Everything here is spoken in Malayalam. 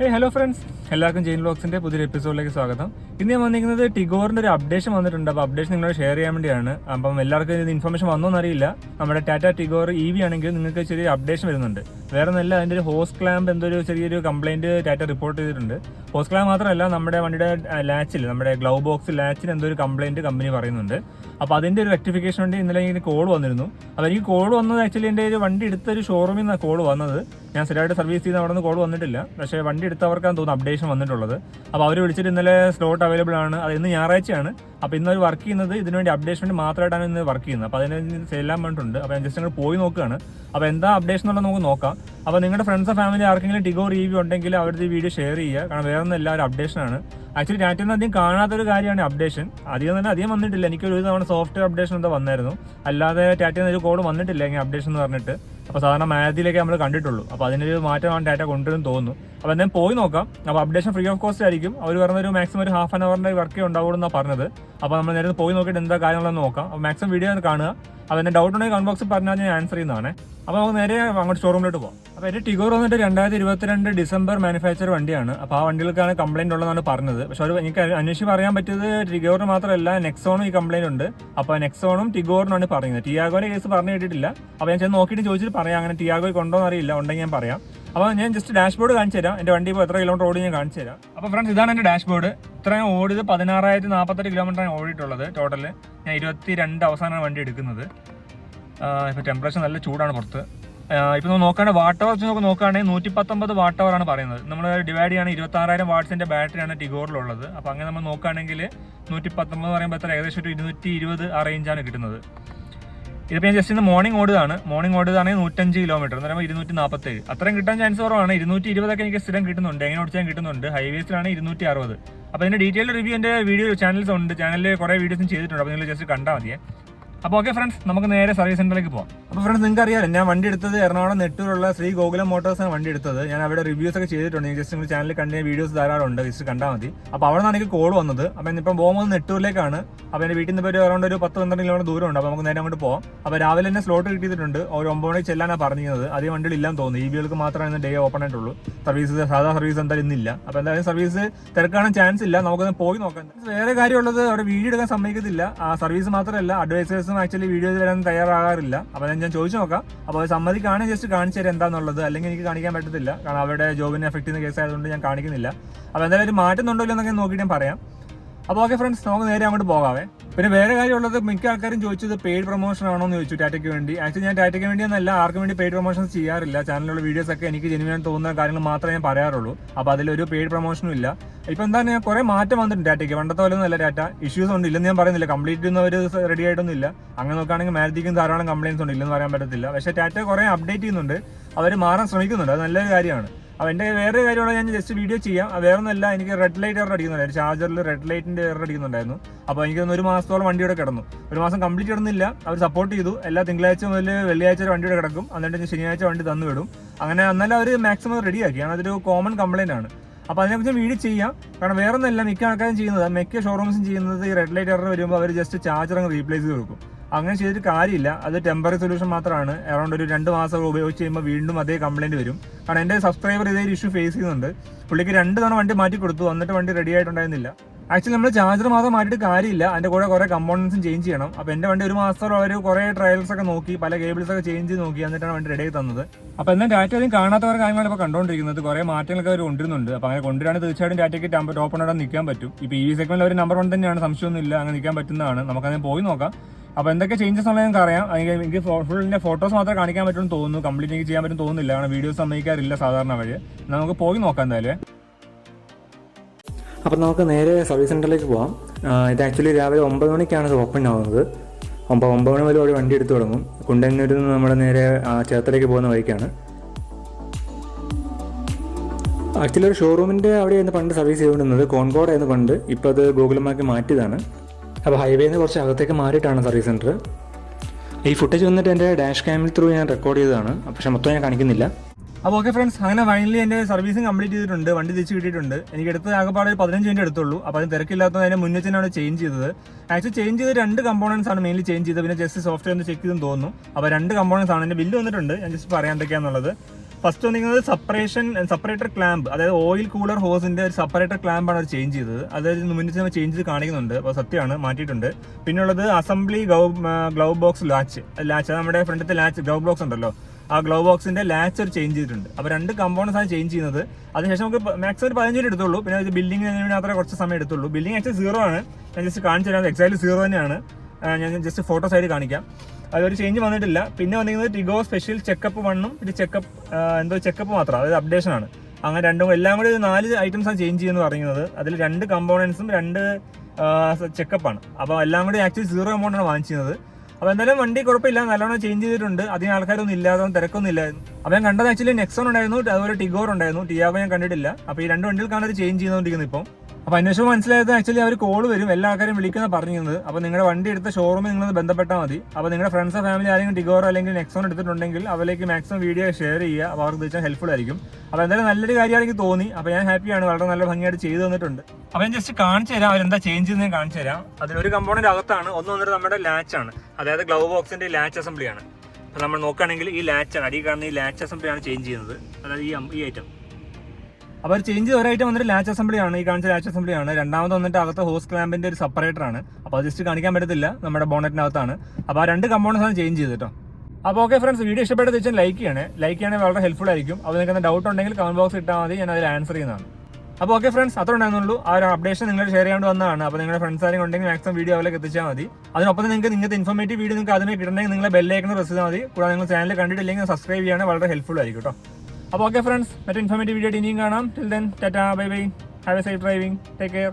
ഹേ ഹലോ ഫ്രണ്ട്സ് എല്ലാവർക്കും ജെയിൻ ബ്ലോക്സിന്റെ പുതിയൊരു എപ്പിസോഡിലേക്ക് സ്വാഗതം. ഇന്ന് ഞാൻ വന്നിരിക്കുന്നത് ടിഗോറിന്റെ ഒരു അപ്ഡേഷൻ വന്നിട്ടുണ്ട്. അപ്പോൾ അപ്ഡേഷൻ നിങ്ങളോട് ഷെയർ ചെയ്യാൻ വേണ്ടിയാണ്. അപ്പം എല്ലാവർക്കും ഇത് ഇൻഫർമേഷൻ വന്നോന്ന് അറിയില്ല നമ്മുടെ ടാറ്റ ടിഗോർ ഇ വി ആണെങ്കിൽ നിങ്ങൾക്ക് ചെറിയ അപ്ഡേഷൻ വരുന്നുണ്ട്. വേറെ ഒന്നല്ല അതിന്റെ ഒരു ഹോസ് ക്ലാമ്പ് എന്തൊരു ചെറിയൊരു കംപ്ലൈന്റ് ടാറ്റ റിപ്പോർട്ട് ചെയ്തിട്ടുണ്ട്. ഹോസ് ക്ലാമ്പ് മാത്രമല്ല നമ്മുടെ വണ്ടിയുടെ ലാച്ചിൽ നമ്മുടെ ഗ്ലൗ ബോക്സ് ലാച്ചിൽ എന്തോ ഒരു കമ്പനി പറയുന്നുണ്ട്. അപ്പോൾ അതിന്റെ ഒരു റെക്ടിഫിക്കേഷൻ വേണ്ടി ഇന്നലെ എനിക്ക് കോൾ വന്നിരുന്നു. അപ്പോൾ എനിക്ക് കോൾ വന്നത് ആക്ച്വലി എന്റെ ഒരു വണ്ടി എടുത്ത ഒരു ഷോറൂമിൽ നിന്നാണ് കോൾ വന്നത്. ഞാൻ സ്ഥിരമായിട്ട് സർവീസ് ചെയ്യുന്ന അവിടെ നിന്ന് കോൾ വന്നിട്ടില്ല. പക്ഷേ വണ്ടി എടുത്തവർക്കാണ് തോന്നുന്നു അപ്ഡേഷൻ വന്നിട്ടുള്ളത്. അപ്പോൾ അവർ വിളിച്ചിട്ട് ഇന്നലെ സ്ലോട്ട് അവൈലബിൾ ആണ്. അത് ഇന്ന് ഞായറാഴ്ചയാണ്. അപ്പോൾ ഇന്ന് അവർ വർക്ക് ചെയ്യുന്നത് ഇതിനുവേണ്ടി അപ്ഡേഷൻ വേണ്ടി മാത്രമായിട്ടാണ് ഇന്ന് വർക്ക് ചെയ്യുന്നത്. അപ്പോൾ അതിന് ചെല്ലാൻ വേണ്ടിയിട്ടുണ്ട് അപ്പോൾ ഞാൻ ജസ്റ്റ് അങ്ങോട്ട് പോയി നോക്കുകയാണ് അപ്പോൾ എന്താ അപ്ഡേഷൻ എന്നുള്ളത് നമുക്ക് നോക്കാം. അപ്പോൾ നിങ്ങളുടെ ഫ്രണ്ട്സ് ഫാമിലി ആർക്കെങ്കിലും ടിഗോ റിവ്യൂ ഉണ്ടെങ്കിൽ അവരുടെ ഈ വീഡിയോ ഷെയർ ചെയ്യുക. കാരണം വേറെ ഒന്നും എല്ലാവരും അപ്ഡേഷൻ ആണ്. ആക്ച്വലി ഡാറ്റ നിന്ന് അധികം കാണാത്തൊരു കാര്യമാണ് അപ്ഡേഷൻ അധികം തന്നെ അധികം വന്നിട്ടില്ല. എനിക്ക് ഒരു തവണ സോഫ്റ്റ്വെയർ അപ്ഡേഷൻ എന്താ വന്നായിരുന്നു. അല്ലാതെ ടാറ്റയിൽ നിന്ന് ഒരു കോഡ് വന്നിട്ടില്ല ഇങ്ങനെ അപ്ഡേഷൻ എന്ന് പറഞ്ഞിട്ട്. അപ്പോൾ സാധാരണ മാതിലേക്ക് നമ്മൾ കണ്ടിട്ടുള്ളൂ. അപ്പോൾ അതിനൊരു മാറ്റമാണ് ഡാറ്റ കൊണ്ടുവരും തോന്നുന്നു. അപ്പോൾ എന്തായാലും പോയി നോക്കാം. അപ്പോൾ അപ്ഡേഷൻ ഫ്രീ ഓഫ് കോസ്റ്റ് ആയിരിക്കും. അവർ പറഞ്ഞ ഒരു മാക്സിമം ഒരു ഹാഫ് ആൻ അവറിന്റെ വർക്കേ ഉണ്ടാവുള്ളൂ എന്നാണ് പറഞ്ഞത്. അപ്പോൾ നമ്മൾ നേരത്തെ പോയി നോക്കിയിട്ട് എന്താ കാര്യങ്ങളെന്ന് നോക്കാം. അപ്പോൾ മാക്സിമം വീഡിയോ കാണുക. അപ്പോൾ എന്റെ ഡൗട്ട് ഉണ്ടെങ്കിൽ ബോക്സിൽ പറഞ്ഞാൽ ഞാൻ ആൻസർ ചെയ്യുന്നതാണ്. അപ്പോൾ നമുക്ക് നേരെ അങ്ങോട്ട് ഷോറൂമിലോട്ട് പോകാം അപ്പോൾ എന്റെ ടിഗോർ വന്നിട്ട് രണ്ടായിരത്തി ഇരുപത്തിരണ്ട് ഡിസംബർ മാനുഫാക്ചർ വണ്ടിയാണ്. അപ്പോൾ ആ വണ്ടികൾക്കാണ് കംപ്ലൈന്റ് ഉള്ളതാണ് പറഞ്ഞത്. പക്ഷേ ഒരു എനിക്ക് അന്വേഷിച്ച് പറയാൻ പറ്റിയത് ടിഗോറിന് മാത്രമല്ല നെക്സോണും ഈ കംപ്ലൈന്റ് ഉണ്ട്. അപ്പോൾ നെക്സോണും ടിഗോറിനാണ് പറയുന്നത്. ടിയാഗോയുടെ കേസ് പറഞ്ഞു കേട്ടിട്ടില്ല. അപ്പോൾ ഞാൻ ചെന്ന് നോക്കിയിട്ട് ചോദിച്ചിട്ട് പറയാം. അങ്ങനെ ടിയാഗോയ്ക്ക് ഉണ്ടോ എന്നറിയില്ല ഉണ്ടെങ്കിൽ ഞാൻ പറയാം. അപ്പോൾ ഞാൻ ജസ്റ്റ് ഡാഷ്ബോർഡ് കാണിച്ചു തരാം. എന്റെ വണ്ടി ഇപ്പോൾ എത്ര കിലോമീറ്റർ ഓടി ഞാൻ കാണിച്ചു തരാം. അപ്പോൾ ഫ്രണ്ട്സ് ഇതാണ് എന്റെ ഡാഷ്ബോർഡ് ഇത്രയും ഓടിയത് പതിനാറായിരത്തി നാൽപ്പത്തെട്ട് കിലോമീറ്ററാണ് ഓടിയിട്ടുള്ളത് ടോട്ടൽ ഞാൻ ഇരുപത്തി രണ്ട് അവസാനമാണ് വണ്ടി എടുക്കുന്നത്. ഇപ്പോൾ ടെമ്പറേച്ചർ നല്ല ചൂടാണ് പുറത്ത്. ഇപ്പോൾ നമ്മൾ നോക്കുകയാണെങ്കിൽ വാട്ട് അവർ നമുക്ക് നോക്കുകയാണെങ്കിൽ നൂറ്റി പത്തൊമ്പത് വാട്ട് അവർ ആണ് പറയുന്നത്. നമ്മൾ ഡിവൈഡ് ചെയ്യുകയാണെങ്കിൽ ഇരുപത്തി ആറായിരം വാട്ട്സിന്റെ ബാറ്ററിയാണ് ടിഗോറിലുള്ളത്. അപ്പോൾ അങ്ങനെ നമ്മൾ നോക്കുകയാണെങ്കിൽ നൂറ്റി പത്തൊമ്പത് പറയുമ്പോൾ എത്ര? ഏകദേശം ഒരു ഇരുന്നൂറ്റി ഇരുപത് ആ റേഞ്ചാണ് കിട്ടുന്നത്. ഇതിപ്പോൾ ഞാൻ ജസ്റ്റ് ഇന്ന് മോർണിംഗ് ഓടുകയാണ്. മോർണിംഗ് ഓടുകയാണെങ്കിൽ നൂറ്റഞ്ച് കിലോമീറ്റർ എന്ന് പറയുമ്പോൾ ഇരുന്നൂറ്റി നാൽപ്പത്തേഴ് അത്രയും കിട്ടാൻ ചാൻസ് കുറവാണ്. ഇരുന്നൂറ്റി ഇരുപതൊക്കെ എനിക്ക് സ്ഥിരം കിട്ടുന്നുണ്ട്. എങ്ങനെ ഓടിച്ചാൽ കിട്ടുന്നുണ്ട്. ഹൈവേസിലാണ് ഇരുന്നൂറ്റി അറുപത് അപ്പോൾ ഇതിന്റെ ഡീറ്റെയിൽ റിവ്യൂ എന്റെ വീഡിയോ ചാനൽസ് ഉണ്ട്. ചാനലിൽ കുറേ വീഡിയോസും ചെയ്തിട്ടുണ്ട്. അപ്പോൾ നിങ്ങൾ ജസ്റ്റ് കണ്ടാൽ മതിയേ. അപ്പോൾ ഓക്കെ ഫ്രണ്ട്സ് നമുക്ക് നേരെ സർവീസ് സെന്ററിലേക്ക് പോകാം അപ്പോൾ ഫ്രണ്ട്സ് നിങ്ങൾക്ക് അറിയാം ഞാൻ വണ്ടി എടുത്തത് എറണാകുളം നെട്ടൂരുള്ള ശ്രീ ഗോകുലം മോട്ടോഴ്സാണ് വണ്ടി എടുത്തത്. ഞാൻ അവിടെ റിവ്യൂസ് ഒക്കെ ചെയ്തിട്ടുണ്ട്. ജസ്റ്റ് നിങ്ങൾ ചാനലിൽ കണ്ട വീഡിയോസ് ധാരാളം ഉണ്ട്. ജസ്റ്റ് കണ്ടാൽ മതി. അപ്പോൾ അവിടെ നിന്നാണ് എനിക്ക് കോൾ വന്നത്. അപ്പോൾ ഇന്നിപ്പം പോകുന്നത് നെട്ടൂരിലേക്കാണ്. അപ്പോൾ എന്റെ വീട്ടിൽ നിന്ന് ഒരു അറൗണ്ട് ഒരു പത്ത് പന്ത്രണ്ട് കിലോമീറ്റർ ദൂരം ഉണ്ട്. അപ്പോൾ നമുക്ക് നേരെ അങ്ങോട്ട് പോകാം അപ്പോൾ രാവിലെ തന്നെ സ്ലോട്ട് കിട്ടിയിട്ടുണ്ട്. ഒരു ഒമ്പത് മണിക്ക് ചെല്ലാനാണ് പറഞ്ഞിരുന്നത്. അതേ വണ്ടിയിൽ ഇല്ലാന്ന് തോന്നുന്നു. ഇ ബികൾക്ക് മാത്രമേ ഡേ ഓപ്പൺ ആയിട്ടുള്ളൂ. സർവീസ് സാധാ സർവീസ് എന്തായാലും ഇന്നില്ല. അപ്പോൾ എന്തായാലും സർവീസ് തിരക്കാണാൻ ചാൻസ് ഇല്ല. നമുക്കൊന്ന് പോയി നോക്കാം. വേറെ കാര്യമുള്ളത് അവിടെ വീഡിയോ എടുക്കാൻ സമ്മതിക്കത്തില്ല. ആ സർവീസ് മാത്രമല്ല അഡ്വൈസേഴ്സും ആക്ച്വലി വീഡിയോ വരാൻ തയ്യാറാകാറില്ല. അപ്പോൾ ഞാൻ ചോദിച്ചു നോക്കാം. അപ്പോൾ സമ്മതിക്കാണെങ്കിൽ ജസ്റ്റ് കാണിച്ചു തരാം എന്താണെന്നുള്ളത് അല്ലെങ്കിൽ എനിക്ക് കാണിക്കാൻ പറ്റത്തില്ല. കാരണം അവരുടെ ജോബിനെ എഫക്ട് ചെയ്യുന്ന കേസ് ആയതുകൊണ്ട് ഞാൻ കാണിക്കുന്നില്ല. അപ്പോൾ എന്തായാലും മാറ്റുന്നുണ്ടോ എന്നൊക്കെ നോക്കിയിട്ട് ഞാൻ പറയാം. അപ്പോൾ ഓക്കെ ഫ്രണ്ട്സ് നമുക്ക് നേരെ അങ്ങോട്ട് പോകാവേ. പിന്നെ വേറെ കാര്യമുള്ളത് മിക്ക ആൾക്കാരും ചോദിച്ചത് പെയ്ഡ് പ്രൊമോഷൻ ആണോ എന്ന് ചോദിച്ചു ടാറ്റയ്ക്ക് വേണ്ടി. ആക്ച്വലി ഞാൻ ടാറ്റയ്ക്ക് വേണ്ടി എന്നല്ല ആർക്കും വേണ്ടി പെയ്ഡ് പ്രൊമോഷൻസ് ചെയ്യാറില്ല. ചാനലിലുള്ള വീഡിയോസ് ഒക്കെ എനിക്ക് ജെനുവിനായിട്ട് തോന്നുന്ന കാര്യങ്ങൾ മാത്രമേ ഞാൻ പറയാറുള്ളൂ. അപ്പോൾ അതിലൊരു പെയ്ഡ് പ്രൊമോഷനും ഇല്ല. ഇപ്പം പറയുക കുറെ മാറ്റം വന്നിട്ടുണ്ട് ടാറ്റയ്ക്ക്. പണ്ടത്തെ പോലെ ഒന്നുമല്ല ടാറ്റ. ഇഷ്യൂസ് ഉണ്ട് ഇല്ലെന്ന് ഞാൻ പറയുന്നില്ല. കംപ്ലീറ്റ് ഒന്നും അവർ റെഡി ആയിട്ടൊന്നും ഇല്ല. അങ്ങനെ നോക്കുകയാണെങ്കിൽ മാരുതിക്കും ധാരാളം കംപ്ലയിൻസ് ഉണ്ട് ഇല്ലെന്ന് പറയാൻ പറ്റത്തില്ല. പക്ഷേ ടാറ്റ കുറേ അപ്ഡേറ്റ് ചെയ്യുന്നുണ്ട്. അവർ മാറാൻ ശ്രമിക്കുന്നുണ്ട്. അത് നല്ലൊരു കാര്യമാണ്. അപ്പോൾ എന്റെ വേറെ കാര്യമാണ് ഞാൻ ജസ്റ്റ് വീഡിയോ ചെയ്യാം. വേറെ ഒന്നല്ല എനിക്ക് റെഡ് ലൈറ്റ് വേറെ അടിക്കുന്നുണ്ടായിരുന്നു ചാർജറിൽ റെഡ് ലൈറ്റിന്റെ വേറെ അടിക്കുന്നുണ്ടായിരുന്നു. അപ്പോൾ എനിക്ക് ഒരു മാസത്തോളം വണ്ടിയുടെ കിടന്നു. ഒരു മാസം കംപ്ലീറ്റ് കിടന്നില്ല. അവർ സപ്പോർട്ട് ചെയ്തു. എല്ലാ തിങ്കളാഴ്ച മുതൽ വെള്ളിയാഴ്ച വണ്ടിയുടെ കിടക്കും. എന്നിട്ട് ശനിയാഴ്ച വണ്ടി തന്നു വിടും. അങ്ങനെ എന്നാലും അവർ മാക്സിമം റെഡിയാക്കി കാരണം അതൊരു കോമൺ കംപ്ലൈന്റ് ആണ്. അപ്പോൾ അതിനെക്കുറിച്ച് വീഡിയോ ചെയ്യാം. കാരണം വേറെ ഒന്നല്ല മിക്ക ആൾക്കാരും ചെയ്യുന്നത്. മിക്ക ഷോറൂംസും ചെയ്യുന്നത് ഈ റെഡ് ലൈറ്റ് എറർ വരുമ്പോൾ അവർ ജസ്റ്റ് ചാർജർ അങ്ങ് റീപ്ലേസ് ചെയ്ത് കൊടുക്കും. അങ്ങനെ ചെയ്തിട്ട് കാര്യമില്ല. അത് ടെമ്പററി സൊല്യൂഷൻ മാത്രമാണ്. അറൗണ്ട് ഒരു രണ്ട് മാസം ഉപയോഗിച്ച് കഴിയുമ്പോൾ വീണ്ടും അതേ കംപ്ലയിന്റ് വരും. കാരണം എന്റെ സബ്സ്ക്രൈബർ ഇതേ ഒരു ഇഷ്യൂ ഫേസ് ചെയ്യുന്നുണ്ട്. പുള്ളിക്ക് രണ്ട് തവണ വണ്ടി മാറ്റി കൊടുത്തു. എന്നിട്ട് വണ്ടി റെഡി ആയിട്ടുണ്ടായിരുന്നില്ല. ആക്ച്വലി നമ്മൾ ചാർജർ മാത്രം മാറ്റിയിട്ട് കാര്യമില്ല. അതിന്റെ കൂടെ കുറേ കമ്പോണൻസും ചേഞ്ച് ചെയ്യണം. അപ്പോൾ എന്റെ വണ്ടി ഒരു മാസം അവർ കുറേ ട്രയൽസ് ഒക്കെ നോക്കി പല കേബിൾസ് ഒക്കെ ചേഞ്ച് നോക്കി എന്നിട്ടാണ് വണ്ടി റെഡി തന്നത്. അപ്പോൾ എന്നാൽ ടാറ്റ അധികം കാണാത്തവർ കാര്യങ്ങളാണ് ഇപ്പോൾ കണ്ടുകൊണ്ടിരിക്കുന്നത് കുറേ മാറ്റങ്ങളൊക്കെ അവർ കൊണ്ടുവരുന്നുണ്ട്. അപ്പോൾ അങ്ങനെ കൊണ്ടുവരാണ് തീർച്ചയായിട്ടും ടാറ്റയ്ക്ക് ടോപ്പ് ഇടാൻ നിൽക്കാൻ പറ്റും. ഇപ്പോൾ ഈ സെഗ്മെന്റിൽ അവർ നമ്പർ വൺ തന്നെയാണ്. സംശയമൊന്നുമില്ല. അങ്ങനെ നിൽക്കാൻ പറ്റുന്നതാണ്. നമുക്കതിനെ പോയി നോക്കാം. അപ്പോൾ എന്തൊക്കെ ചേഞ്ചസ് ഉള്ളത് നിങ്ങൾക്ക് അറിയാം. എനിക്ക് ഫുള്ളിന്റെ ഫോട്ടോസ് മാത്രമേ കാണിക്കാൻ പറ്റുമെന്ന് തോന്നുന്നു. കംപ്ലീറ്റ് എനിക്ക് ചെയ്യാൻ പറ്റും തോന്നുന്നില്ല. കാരണം വീഡിയോസ് സമ്മതിക്കാറില്ല സാധാരണ വഴി. നമുക്ക് പോയി നോക്കാം എന്തായാലും. അപ്പോൾ നമുക്ക് നേരെ സർവീസ് സെന്ററിലേക്ക് പോകാം ഇത് ആക്ച്വലി രാവിലെ ഒമ്പത് മണിക്കാണ് ഓപ്പൺ ആവുന്നത്. അപ്പോൾ ഒമ്പത് മണി വരെ വണ്ടി എടുത്തു തുടങ്ങും. കുണ്ടന്നൂരിൽ നിന്ന് നമ്മുടെ നേരെ ചേർത്തലേക്ക് പോകുന്ന വഴിക്കാണ്. ആക്ച്വലി ഒരു ഷോറൂമിന്റെ അവിടെയായിരുന്നു പണ്ട് സർവീസ് ചെയ്തുകൊണ്ടിരുന്നത്. കോൺകോഡായിരുന്നു പണ്ട്. ഇപ്പോൾ അത് ഗൂഗിൾ മാക്കി മാറ്റിയതാണ്. അപ്പോൾ ഹൈവേന്ന് കുറച്ച് അകത്തേക്ക് മാറിയിട്ടാണ് സർവീസ് സെന്റർ ഈ ഫുട്ടേജ് വന്നിട്ട് എന്റെ ഡാഷ് ക്യാമിൽ ത്രൂ ഞാൻ റെക്കോർഡ് ചെയ്തതാണ്. പക്ഷേ മൊത്തം ഞാൻ കാണിക്കുന്നില്ല. അപ്പോൾ ഓക്കെ ഫ്രണ്ട്സ് അങ്ങനെ ഫൈനലി എന്റെ സർവീസിങ് കംപ്ലീറ്റ് ചെയ്തിട്ടുണ്ട്. വണ്ടി തിരിച്ച് കിട്ടിയിട്ടുണ്ട്. എനിക്ക് എടുത്ത ആകെപ്പാടെ പതിനഞ്ച് മിനിറ്റ് എടുത്തുള്ളൂ. അപ്പോൾ അതിന് തിരക്കില്ലാത്തത് അതിന് മുന്നേ തന്നെയാണ് ചേഞ്ച് ചെയ്തത്. ആക്ച്വലി ചേഞ്ച് ചെയ്ത് രണ്ട് കമ്പോണൻസ് ആണ് മെയിൻലി ചേഞ്ച് ചെയ്തത്. പിന്നെ ജസ്റ്റ് സോഫ്റ്റ്വെയർ ഒന്ന് ചെക്ക് ചെയ്തെന്ന് തോന്നുന്നു. അപ്പോൾ രണ്ട് കമ്പോണൻസ് ആണ്. എന്റെ ബില്ല് വന്നിട്ടുണ്ട്. ഞാൻ ജസ്റ്റ് പറയാൻ എന്തൊക്കെയാണെന്നുള്ളത് ഫസ്റ്റ് വന്നിരിക്കുന്നത് സെപ്പറേഷൻ സെപ്പറേറ്റർ ക്ലാമ്പ് അതായത് ഓയിൽ കൂളർ ഹോസിന്റെ ഒരു സെപ്പറേറ്റർ ക്ലാമ്പ് ആണ് അത് ചേഞ്ച് ചെയ്തത്. അതായത് മുന്നിൽ നമ്മൾ ചേഞ്ച് ചെയ്ത് കാണിക്കുന്നുണ്ട്. അപ്പോൾ സത്യമാണ് മാറ്റിയിട്ടുണ്ട്. പിന്നെ ഉള്ളത് assembly glove glove box latch latch നമ്മുടെ ഫ്രണ്ടിലത്തെ ലാച്ച് ഗ്ലൗ ബോക്സ് ഉണ്ടല്ലോ. ആ ഗ്ലൗ ബോക്സിന്റെ ലാച്ച് ഒരു ചേഞ്ച് ചെയ്തിട്ടുണ്ട്. അപ്പോൾ രണ്ട് കമ്പോണൻസ് ആണ് ചേഞ്ച് ചെയ്യുന്നത്. അതിനുശേഷം നമുക്ക് മാക്സിമം ഒരു പതിനഞ്ച് എടുത്തുള്ളൂ. പിന്നെ ബില്ലിംഗ് മാത്രമേ കുറച്ച് സമയം എടുത്തുള്ളൂ. ബില്ലിംഗ് ആക്ച്വലി സീറോ ആണ്. ഞാൻ ജസ്റ്റ് കാണിച്ചു തരാം എക്സാക്ട്ലി സീറോ തന്നെയാണ്. ഞാൻ ജസ്റ്റ് ഫോട്ടോ സൈഡ് കാണിക്കാം. അതൊരു ചേഞ്ച് വന്നിട്ടില്ല. പിന്നെ വന്നിരിക്കുന്നത് ടിഗോ സ്പെഷ്യൽ ചെക്കപ്പ് വണ്ണും പിന്നെ ചെക്കപ്പ് എന്തോ ചെക്കപ്പ് മാത്രം അതായത് അപ്ഡേഷൻ ആണ്. അങ്ങനെ രണ്ടും എല്ലാം കൂടി ഒരു നാല് ഐറ്റംസാണ് ചേഞ്ച് ചെയ്യുന്നത് പറയുന്നത്. അതിൽ രണ്ട് കമ്പോണൻസും രണ്ട് ചെക്കപ്പാണ് അപ്പോൾ എല്ലാം കൂടി ആക്ച്വലി സീറോ എമൗണ്ടാണ് വാങ്ങിച്ചിരുന്നത്. അപ്പോൾ എന്തായാലും വണ്ടി കുഴപ്പമില്ല. നല്ലോണം ചേഞ്ച് ചെയ്തിട്ടുണ്ട്. അധികം ആൾക്കാരൊന്നും ഇല്ലാതെ തിരക്കൊന്നും ഇല്ലായിരുന്നു അപ്പോൾ ഞാൻ കണ്ടത് ആക്ച്വലി നെക്സോൺ ഉണ്ടായിരുന്നു. അതുപോലെ ടിഗോർ ഉണ്ടായിരുന്നു. ടിയാഗോ ഞാൻ കണ്ടിട്ടില്ല. അപ്പോൾ ഈ രണ്ട് വണ്ടികൾക്കാണ് അത് ചേഞ്ച് ചെയ്തുകൊണ്ടിരിക്കുന്നത് ഇപ്പം. അപ്പോൾ അന്വേഷണം മനസ്സിലായത് ആക്ച്വലി അവർ കോൾ വരും എല്ലാ ആൾക്കാരും വിളിക്കുന്ന പറഞ്ഞിരുന്നത്. അപ്പോൾ നിങ്ങളുടെ വണ്ടി എടുത്ത ഷോറൂമിൽ നിങ്ങൾ ബന്ധപ്പെട്ടാൽ മതി. അപ്പോൾ നിങ്ങളുടെ ഫ്രണ്ട്സോ ഫാമിലി ആരെങ്കിലും ടിഗോറോ അല്ലെങ്കിൽ നെക്സോൺ എടുത്തിട്ടുണ്ടെങ്കിൽ അവരിലേക്ക് മാക്സിമം വീഡിയോ ഷെയർ ചെയ്യുക. അപ്പോൾ അവർക്ക് തീർച്ചയായും ഹെൽപ്ഫുൾ ആയിരിക്കും. അപ്പോൾ എന്തായാലും നല്ലൊരു കാര്യമാണ് തോന്നി. അപ്പോൾ ഞാൻ ഹാപ്പിയാണ് വളരെ നല്ല ഭംഗിയായിട്ട് ചെയ്തു തന്നിട്ടുണ്ട്. അപ്പോൾ ഞാൻ ജസ്റ്റ് കാണിച്ചു തരാം. അവരെന്താ ചേഞ്ച് ചെയ്യുന്നത് കാണിച്ചു തരാം. അതിലൊരു കമ്പോണന്റ് അകത്താണ്. ഒന്ന് വന്നിട്ട് നമ്മുടെ ലാച്ച് ആണ്. അതായത് ഗ്ലൗ ബോക്സിന്റെ ലാച്ച് അസംബ്ലിയാണ് അപ്പോൾ നമ്മൾ നോക്കുകയാണെങ്കിൽ ഈ ലാച്ച് ആണ്. അടിയിൽ കാണുന്ന ഈ ലാച്ച് അസംബ്ലിയാണ് ചേഞ്ച് ചെയ്യുന്നത്. അതായത് ഈ ഈ ഐറ്റം അപ്പോൾ ഒരു ചേഞ്ച് ഒരായിട്ട് വന്നിട്ട് ലാച്ച് അസംബ്ലി ആണ്. ഈ കാണിച്ച ലാച്ച് അസംബ്ലി ആണ്. രണ്ടാമത് വന്നിട്ട് അകത്ത് ഹോസ് ക്ലാമ്പിന്റെ ഒരു സെപ്പറേറ്റർ ആണ്. അപ്പോൾ അത് ജസ്റ്റ് കാണിക്കാൻ പറ്റത്തില്ല. നമ്മുടെ ബോണറ്റിനകത്താണ് അപ്പോൾ ആ രണ്ട് കമ്പോണൻസ് ആണ് ചേഞ്ച് ചെയ്തിട്ടോ അപ്പോൾ ഓക്കെ ഫ്രണ്ട്സ് വീഡിയോ ഇഷ്ടപ്പെട്ട തീർച്ചയായും ലൈക്ക് ചെയ്യണേ. ലൈക്ക് ചെയ്യണേ വളരെ ഹെൽപ്ഫുൾ ആയിരിക്കും. അപ്പോൾ നിങ്ങൾക്ക് എന്താ ഡൗട്ട് ഉണ്ടെങ്കിൽ കമന്റ് ബോക്സ് ഇട്ടാൽ മതി. ഞാൻ അതിൽ ആൻസർ ചെയ്യുന്നതാണ്. അപ്പോൾ ഓക്കെ ഫ്രണ്ട്സ് അത്ര ഉണ്ടായിരുന്നുള്ളൂ. ആ ഒരു അപ്ഡേഷൻ നിങ്ങൾ ഷെയർ ചെയ്യാണ്ട് വന്നതാണ്. അപ്പോൾ നിങ്ങളുടെ ഫ്രണ്ട്സ് ആരെങ്കിലും ഉണ്ടെങ്കിൽ മാക്സിമം വീഡിയോ അവലേക്ക് എത്തിച്ചാൽ മതി. അതിനൊപ്പം നിങ്ങൾക്ക് നിങ്ങൾക്ക് ഇൻഫോർമേറ്റീവ് വീഡിയോ നിങ്ങൾക്ക് അതിനെ കിട്ടണമെങ്കിൽ നിങ്ങളെ ബെല്ലൈക്കൺ പ്രസ് ചെയ്താൽ മതി. കൂടാതെ നിങ്ങൾ ചാനൽ കണ്ടിട്ടില്ലെങ്കിൽ സബ്സ്ക്രൈബ് ചെയ്യുകയാണെങ്കിൽ വളരെ ഹെൽപ്ഫുൾ ആയിരിക്കും കേട്ടോ അപ്പോൾ ഓക്കെ ഫ്രണ്ട്സ് മറ്റേ ഇൻഫോർമേറ്റീവ് വീഡിയോ ഇനിയും കാണാം. Till then tata bye bye have a safe driving take care